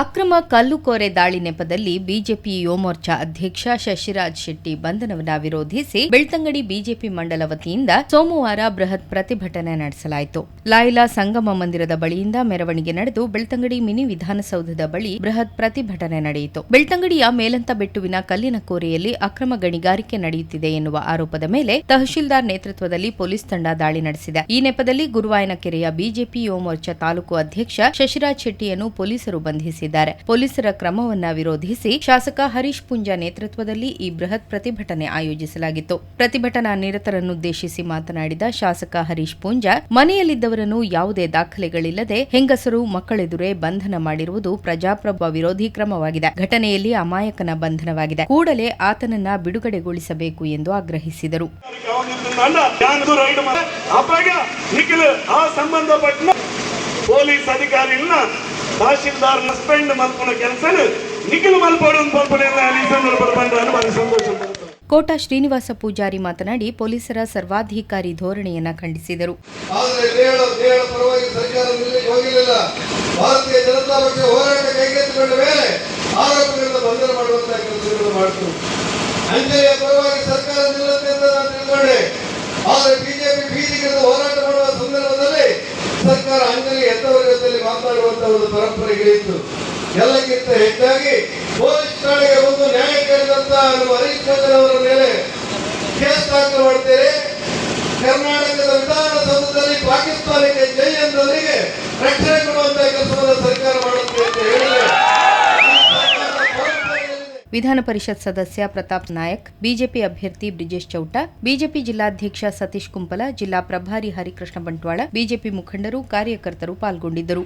ಅಕ್ರಮ ಕಲ್ಲುಕೋರೆ ದಾಳಿ ನೆಪದಲ್ಲಿ ಬಿಜೆಪಿ ಯುವಮೋರ್ಚಾ ಅಧ್ಯಕ್ಷ ಶಶಿರಾಜ್ ಶೆಟ್ಟಿ ಬಂಧನವನ್ನ ವಿರೋಧಿಸಿ ಬೆಳ್ತಂಗಡಿ ಬಿಜೆಪಿ ಮಂಡಲ ವತಿಯಿಂದ ಸೋಮವಾರ ಬೃಹತ್ ಪ್ರತಿಭಟನೆ ನಡೆಸಲಾಯಿತು. ಲಾಯ್ಲಾ ಸಂಗಮ ಮಂದಿರದ ಬಳಿಯಿಂದ ಮೆರವಣಿಗೆ ನಡೆದು ಬೆಳ್ತಂಗಡಿ ಮಿನಿ ವಿಧಾನಸೌಧದ ಬಳಿ ಬೃಹತ್ ಪ್ರತಿಭಟನೆ ನಡೆಯಿತು. ಬೆಳ್ತಂಗಡಿಯ ಮೇಲಂತ ಬೆಟ್ಟುವಿನ ಕಲ್ಲಿನ ಕೋರೆಯಲ್ಲಿ ಅಕ್ರಮ ಗಣಿಗಾರಿಕೆ ನಡೆಯುತ್ತಿದೆ ಎನ್ನುವ ಆರೋಪದ ಮೇಲೆ ತಹಶೀಲ್ದಾರ್ ನೇತೃತ್ವದಲ್ಲಿ ಪೊಲೀಸ್ ತಂಡ ದಾಳಿ ನಡೆಸಿದೆ. ಈ ನೆಪದಲ್ಲಿ ಗುರುವಾಯನಕೆರೆಯ ಬಿಜೆಪಿ ಯುವಮೋರ್ಚಾ ತಾಲೂಕು ಅಧ್ಯಕ್ಷ ಶಶಿರಾಜ್ ಶೆಟ್ಟಿಯನ್ನು ಪೊಲೀಸರು ಬಂಧಿಸಿದ್ದಾರೆ. ಪೊಲೀಸರ ಕ್ರಮವನ್ನ ವಿರೋಧಿಸಿ ಶಾಸಕ ಹರೀಶ್ ಪುಂಜಾ ನೇತೃತ್ವದಲ್ಲಿ ಈ ಬೃಹತ್ ಪ್ರತಿಭಟನೆ ಆಯೋಜಿಸಲಾಗಿತ್ತು. ಪ್ರತಿಭಟನಾ ನಿರತರನ್ನುದ್ದೇಶಿಸಿ ಮಾತನಾಡಿದ ಶಾಸಕ ಹರೀಶ್ ಪುಂಜಾ, ಮನೆಯಲ್ಲಿದ್ದವರನ್ನು ಯಾವುದೇ ದಾಖಲೆಗಳಿಲ್ಲದೆ ಹೆಂಗಸರು, ಮಕ್ಕಳೆದುರೇ ಬಂಧನ ಮಾಡಿರುವುದು ಪ್ರಜಾಪ್ರಭ ವಿರೋಧಿ ಕ್ರಮವಾಗಿದೆ. ಘಟನೆಯಲ್ಲಿ ಅಮಾಯಕನ ಬಂಧನವಾಗಿದೆ. ಕೂಡಲೇ ಆತನನ್ನ ಬಿಡುಗಡೆಗೊಳಿಸಬೇಕು ಎಂದು ಆಗ್ರಹಿಸಿದರು. ಪೊಲೀಸ್ ಅಧಿಕಾರಿಗಳನ್ನ ತಹಶೀಲ್ದಾರ್ ಸಸ್ಪೆಂಡ್ ಮಾಡ್ಕೊಂಡ ಕೆಲಸ ನಿಖಿಲ್ ಮಲ್ಪಾಡು ಭಾರಿ ಸಂತೋಷ. ಕೋಟಾ ಶ್ರೀನಿವಾಸ ಪೂಜಾರಿ ಮಾತನಾಡಿ ಪೊಲೀಸರ ಸರ್ವಾಧಿಕಾರಿ ಧೋರಣೆಯನ್ನ ಖಂಡಿಸಿದರು. ಸರ್ಕಾರ ನಿಲ್ಲಕ್ಕೆ ಭಾರತೀಯ ಜನತಾ ಪಕ್ಷ ಹೋರಾಟ ಕೈಗೆತ್ತಿಕೊಂಡ ಮೇಲೆ ಆರೋಪಗಳಿಂದ ಬಂಧನ ಮಾಡುವಂತಹ ಕೆಲಸಗಳನ್ನು ಮಾಡಿತು. ಅಂಜಲಿಯ ಪರವಾಗಿ ಸರ್ಕಾರ ನಿಲ್ಲುತ್ತೆ ಅಂತ ನಾನು ತಿಳ್ಕೊಂಡೆ. ಆದರೆ ಬಿಜೆಪಿ ಬೀದಿಗೆ ಹೋರಾಟ ಒಂದು ಪರಂಪರೆಗಳಿತ್ತು ಎಲ್ಲಕ್ಕಿಂತ ಹೆಚ್ಚಾಗಿ ಪೊಲೀಸ್ ಠಾಣೆಗೆ ಬಂದು ನ್ಯಾಯ ಕೇಳಿದಂತ ನಮ್ಮ ಹರೀಶ್ ಅವರ ಮೇಲೆ ಕೇಸ್ ದಾಖಲು ಮಾಡ್ತೇವೆ ಕರ್ನಾಟಕದ ವಿಧಾನಸೌಧದಲ್ಲಿ ಪಾಕಿಸ್ತಾನಕ್ಕೆ ಜೈ ಎಂದವರಿಗೆ ರಕ್ಷಣೆ ಕೊಡುವಂತಹ ಕೆಲಸವನ್ನು ಸರ್ಕಾರ ಮಾಡುತ್ತೆ ಅಂತ ಪರಂಪರೆಯಲ್ಲಿದೆ. ವಿಧಾನ ಪರಿಷತ್ ಸದಸ್ಯ ಪ್ರತಾಪ್ ನಾಯಕ್, ಬಿಜೆಪಿ ಅಭ್ಯರ್ಥಿ ಬ್ರಿಜೇಶ್ ಚೌಟ, ಬಿಜೆಪಿ ಜಿಲ್ಲಾಧ್ಯಕ್ಷ ಸತೀಶ್ ಕುಂಪಲ, ಜಿಲ್ಲಾ ಪ್ರಭಾರಿ ಹರಿಕೃಷ್ಣ ಬಂಟ್ವಾಳ, ಬಿಜೆಪಿ ಮುಖಂಡರು, ಕಾರ್ಯಕರ್ತರು ಪಾಲ್ಗೊಂಡಿದ್ದರು